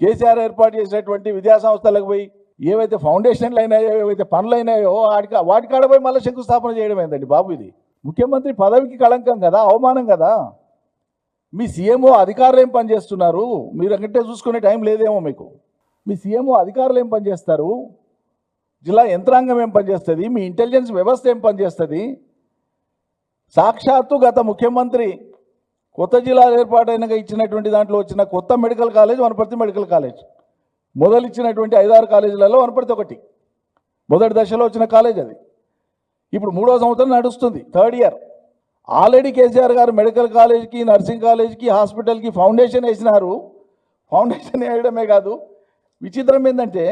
కేసీఆర్ ఏర్పాటు చేసినటువంటి విద్యా సంస్థలకు పోయి ఏవైతే ఫౌండేషన్లు అయినాయో ఏవైతే పనులు అయినాయో వాటికి వాటికాడ పోయి మళ్ళీ శంకుస్థాపన చేయడం ఏందండి బాబు ఇది? ముఖ్యమంత్రి పదవికి కళంకం కదా అవమానం కదా? మీ సీఎంఓ అధికారులు ఏం పనిచేస్తున్నారు మీరు అక్కడే చూసుకునే టైం లేదేమో మీకు. మీ సీఎంఓ అధికారులు ఏం పనిచేస్తారు జిల్లా యంత్రాంగం ఏం పనిచేస్తుంది మీ ఇంటెలిజెన్స్ వ్యవస్థ ఏం పనిచేస్తుంది సాక్షాత్తు గత ముఖ్యమంత్రి కొత్త జిల్లాలు ఏర్పాటైనగా ఇచ్చినటువంటి దాంట్లో వచ్చిన కొత్త medical college Wanaparthy medical college. మొదలు ఇచ్చినటువంటి ఐదారు కాలేజీలలో వనపర్తి ఒకటి. మొదటి దశలో వచ్చిన కాలేజ్ అది. ఇప్పుడు మూడో సంవత్సరం నడుస్తుంది థర్డ్ ఇయర్. ఆల్రెడీ కేసీఆర్ గారు మెడికల్ కాలేజ్కి నర్సింగ్ కాలేజ్కి హాస్పిటల్కి ఫౌండేషన్ వేసినారు. ఫౌండేషన్ వేయడమే కాదు విచిత్రం ఏంటంటే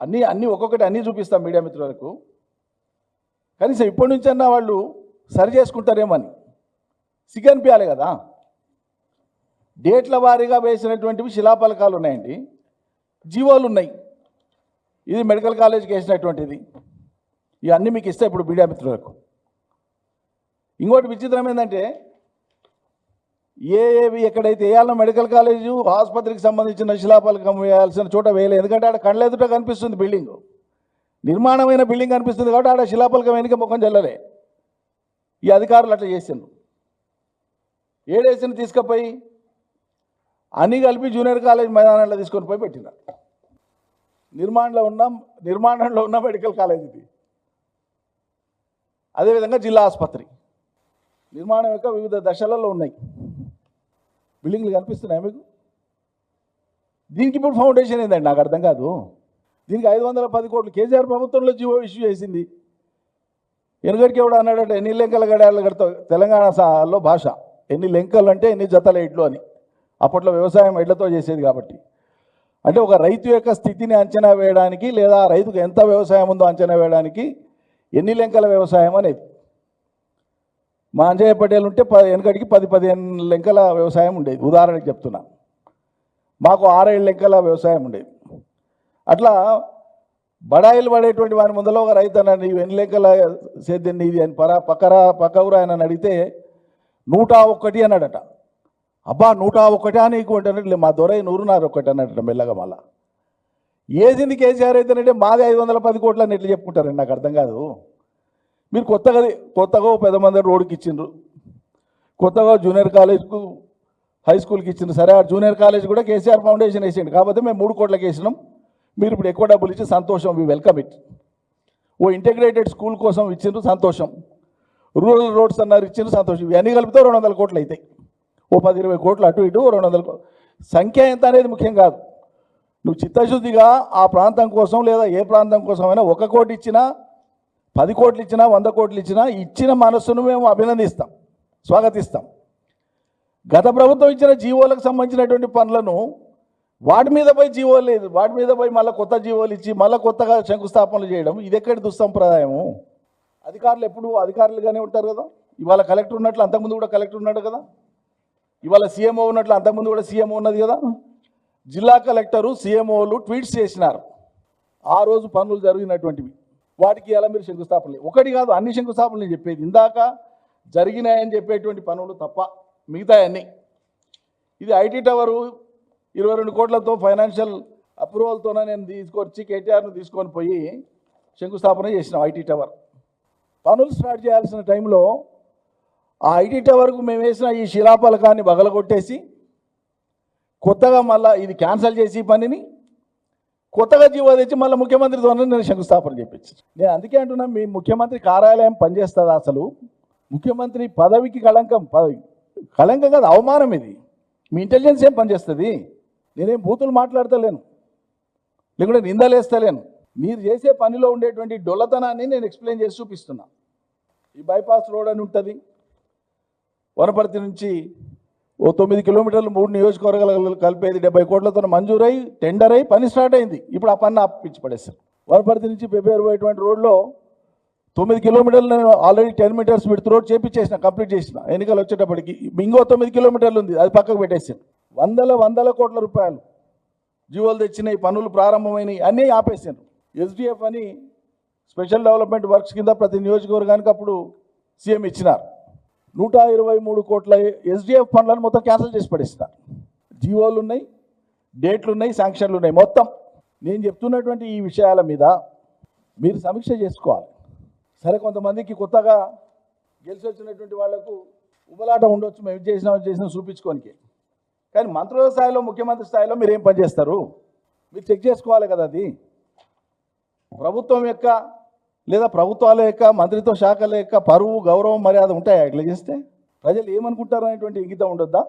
అన్నీ అన్నీ ఒక్కొక్కటి అన్నీ చూపిస్తాం మీడియా మిత్రులకు. కనీసం ఇప్పటి నుంచన్నా వాళ్ళు సరి చేసుకుంటారేమని సిగ్గనిపించాలి కదా. డేట్ల వారీగా వేసినటువంటివి శిలాఫలకాలు ఉన్నాయండి. జీవోలు ఉన్నాయి. ఇది మెడికల్ కాలేజ్కి వేసినటువంటిది. ఇవన్నీ మీకు ఇస్తే ఇప్పుడు మీడియా మిత్రులకు. ఇంకోటి విచిత్రం ఏంటంటే ఏ ఏవి ఎక్కడైతే వేయాలన్న మెడికల్ కాలేజు ఆసుపత్రికి సంబంధించిన శిలాఫలకం వేయాల్సిన చోట వేయలేదు. ఎందుకంటే ఆడ కళ్ళెదుట కనిపిస్తుంది బిల్డింగ్. నిర్మాణమైన బిల్డింగ్ కనిపిస్తుంది కాబట్టి ఆడ శిలాఫలకం వెనుక ముఖం చెల్లలే ఈ అధికారులు అట్లా చేసిండ్రు. ఏడేసిన తీసుకుపోయి అన్నీ కలిపి జూనియర్ కాలేజ్ మైదానంలో తీసుకొని పోయి పెట్టినారు నిర్మాణంలో ఉన్న నిర్మాణంలో ఉన్న మెడికల్ కాలేజ్ ఇది. అదేవిధంగా జిల్లా ఆసుపత్రి. నిర్మాణం యొక్క వివిధ దశలలో ఉన్నాయి. బిల్డింగ్లు కనిపిస్తున్నాయి మీకు? దీనికి ఇప్పుడు ఫౌండేషన్ ఏందండి? నాకు అర్థం కాదు. దీనికి ఐదు వందల పది కోట్లు కేసీఆర్ ప్రభుత్వంలో జీవో ఇష్యూ చేసింది. ఎనుగడికి ఎవడు అన్నాడంటే ఎన్ని లెంకల గడియాలు కడతావు తెలంగాణ సాలో భాష. ఎన్ని లెంకలు అంటే ఎన్ని జతల ఎడ్లు అని. అప్పట్లో వ్యవసాయం ఎడ్లతో చేసేది కాబట్టి. అంటే ఒక రైతు యొక్క స్థితిని అంచనా వేయడానికి లేదా రైతుకు ఎంత వ్యవసాయం ఉందో అంచనా వేయడానికి ఎన్ని లెంకల వ్యవసాయం అనేది. మా అంజయ్య పటేల్ ఉంటే పది వెనకడికి పది పదిహేను లెంకల వ్యవసాయం ఉండేది. ఉదాహరణకి చెప్తున్నా. మాకు ఆరేడు లెంకల వ్యవసాయం ఉండేది. అట్లా బడాయిలు పడేటువంటి వాని ముందలో ఒక రైతు అన్న నీవు ఎన్ని లెక్కల సేద్యం నీది అని. పరా పక్కరా పక్క ఊరు ఆయన అడిగితే నూట ఒకటి అన్నాడట. అబ్బా నూట ఒకటా నీకు అంటే మా దొరై నూరున్నర ఒకటి అన్నట మెల్లగా మళ్ళా. ఏసింది కేసీఆర్ అయితేనంటే మాది ఐదు వందల పది కోట్లు అని ఎట్లా చెప్పుకుంటారండి? నాకు అర్థం కాదు. మీరు కొత్తగా కొత్తగా పెద్ద మంది రోడ్డుకి ఇచ్చిండ్రు. కొత్తగా జూనియర్ కాలేజ్కు హై స్కూల్కి ఇచ్చిండ్రు. సరే ఆ జూనియర్ కాలేజ్ కూడా కేసీఆర్ ఫౌండేషన్ వేసిండు. కాకపోతే మేము మూడు కోట్లకి వేసినాం. మీరు ఇప్పుడు ఎక్కువ డబ్బులు ఇచ్చి సంతోషం వి వెల్కమ్ ఇట్ ఓ ఇంటిగ్రేటెడ్ స్కూల్ కోసం ఇచ్చిండ్రు సంతోషం. రూరల్ రోడ్స్ అన్నారు ఇచ్చిన సంతోషం ఇవన్నీ కలిపితే రెండు వందల కోట్లు అవుతాయి ఓ పది ఇరవై కోట్లు అటు ఇటు రెండు వందల సంఖ్య ఎంత అనేది ముఖ్యం కాదు. నువ్వు చిత్తశుద్ధిగా ఆ ప్రాంతం కోసం లేదా ఏ ప్రాంతం కోసమైనా ఒక కోటి ఇచ్చినా పది కోట్లు ఇచ్చినా వంద కోట్లు ఇచ్చినా ఇచ్చిన మనస్సును మేము అభినందిస్తాం స్వాగతిస్తాం. గత ప్రభుత్వం ఇచ్చిన జీవోలకు సంబంధించినటువంటి పనులను వాటి మీద పోయి జీవోలు లేదు. వాటి మీద పోయి మళ్ళీ కొత్త జీవోలు ఇచ్చి మళ్ళీ కొత్తగా శంకుస్థాపనలు చేయడం ఇది ఎక్కడి దుస్సంప్రదాయము? అధికారులు ఎప్పుడు అధికారులుగానే ఉంటారు కదా? ఇవాళ కలెక్టర్ ఉన్నట్లు అంతకుముందు కూడా కలెక్టర్ ఉన్నాడు కదా? ఇవాళ సీఎంఓ ఉన్నట్లు అంతకుముందు కూడా సీఎంఓ ఉన్నది కదా? జిల్లా కలెక్టరు సీఎంఓలు ట్వీట్స్ చేసినారు. ఆ రోజు పనులు జరిగినటువంటివి. వాటికి ఎలా మీరు శంకుస్థాపనలు ఒకటి కాదు అన్ని శంకుస్థాపనలు నేను చెప్పేది. ఇందాక జరిగినాయని చెప్పేటువంటి పనులు తప్ప మిగతాయన్నీ. ఇది ఐటీ టవరు ఇరవై రెండు కోట్లతో ఫైనాన్షియల్ అప్రూవల్తోనే నేను తీసుకొచ్చి కేటీఆర్ను తీసుకొని పోయి శంకుస్థాపన చేసినాం ఐటీ టవర్. పనులు స్టార్ట్ చేయాల్సిన టైంలో ఆ ఐటీ టవర్కు మేము వేసిన ఈ శిలాపలకాన్ని బగలగొట్టేసి కొత్తగా మళ్ళా ఇది క్యాన్సిల్ చేసి పనిని కొత్తగా జీవో తెచ్చి మళ్ళీ ముఖ్యమంత్రితో నేను శంకుస్థాపన చేపించి నేను అందుకే అంటున్నా మీ ముఖ్యమంత్రి కార్యాలయం పనిచేస్తుందా అసలు? ముఖ్యమంత్రి పదవికి కళంకం పదవి కళంకం కాదు అవమానం ఇది. మీ ఇంటెలిజెన్స్ ఏం పనిచేస్తుంది? నేనేం బూతులు మాట్లాడతలేను. లేకుంటే నిందలేస్తలేను. మీరు చేసే పనిలో ఉండేటువంటి డొల్లతనాన్ని నేను ఎక్స్ప్లెయిన్ చేసి చూపిస్తున్నా. ఈ బైపాస్ రోడ్ అని ఉంటుంది. వనపర్తి నుంచి ఓ తొమ్మిది కిలోమీటర్లు మూడు నియోజకవర్గాలు కలిపేది డెబ్బై కోట్లతో మంజూరై టెండర్ అయి పని స్టార్ట్ అయింది. ఇప్పుడు ఆ పని ఆపించి పడేస్తారు వనపర్తి నుంచి ప్రిపేర్ పోయేటువంటి రోడ్లో తొమ్మిది కిలోమీటర్లు నేను ఆల్రెడీ టెన్ మీటర్స్ విడుతు రోడ్ చేపించేసిన కంప్లీట్ చేసిన. ఎన్నికలు వచ్చేటప్పటికి ఇంకో తొమ్మిది కిలోమీటర్లు ఉంది అది పక్కకు పెట్టేసాను వందల వందల కోట్ల రూపాయలు జీవోలు తెచ్చినాయి పనులు ప్రారంభమైనవి అన్నీ ఆపేసాను ఎస్డిఎఫ్ అని స్పెషల్ డెవలప్మెంట్ వర్క్స్ కింద ప్రతి నియోజకవర్గానికి అప్పుడు సీఎం ఇచ్చినారు. నూట ఇరవై మూడు కోట్ల ఎస్డిఎఫ్ ఫండ్లను మొత్తం క్యాన్సిల్ చేసి పడేస్తున్నారు జీవోలు ఉన్నాయి డేట్లు ఉన్నాయి శాంక్షన్లు ఉన్నాయి. మొత్తం నేను చెప్తున్నటువంటి ఈ విషయాల మీద మీరు సమీక్ష చేసుకోవాలి. సరే కొంతమందికి కొత్తగా గెలిచి వచ్చినటువంటి వాళ్ళకు ఉబలాట ఉండొచ్చు మేము చేసినా చేసినా చూపించుకోనికి. కానీ మంత్రుల స్థాయిలో ముఖ్యమంత్రి స్థాయిలో మీరు ఏం పని చేస్తారు? మీరు చెక్ చేసుకోవాలి కదా అది? ప్రభుత్వం యొక్క లేదా ప్రభుత్వాల యొక్క మంత్రిత్వ శాఖల యొక్క పరువు గౌరవం మర్యాద ఉంటాయా ఇట్లా చేస్తే? ప్రజలు ఏమనుకుంటారు అనేటువంటి ఇంగితం ఉండొద్దా?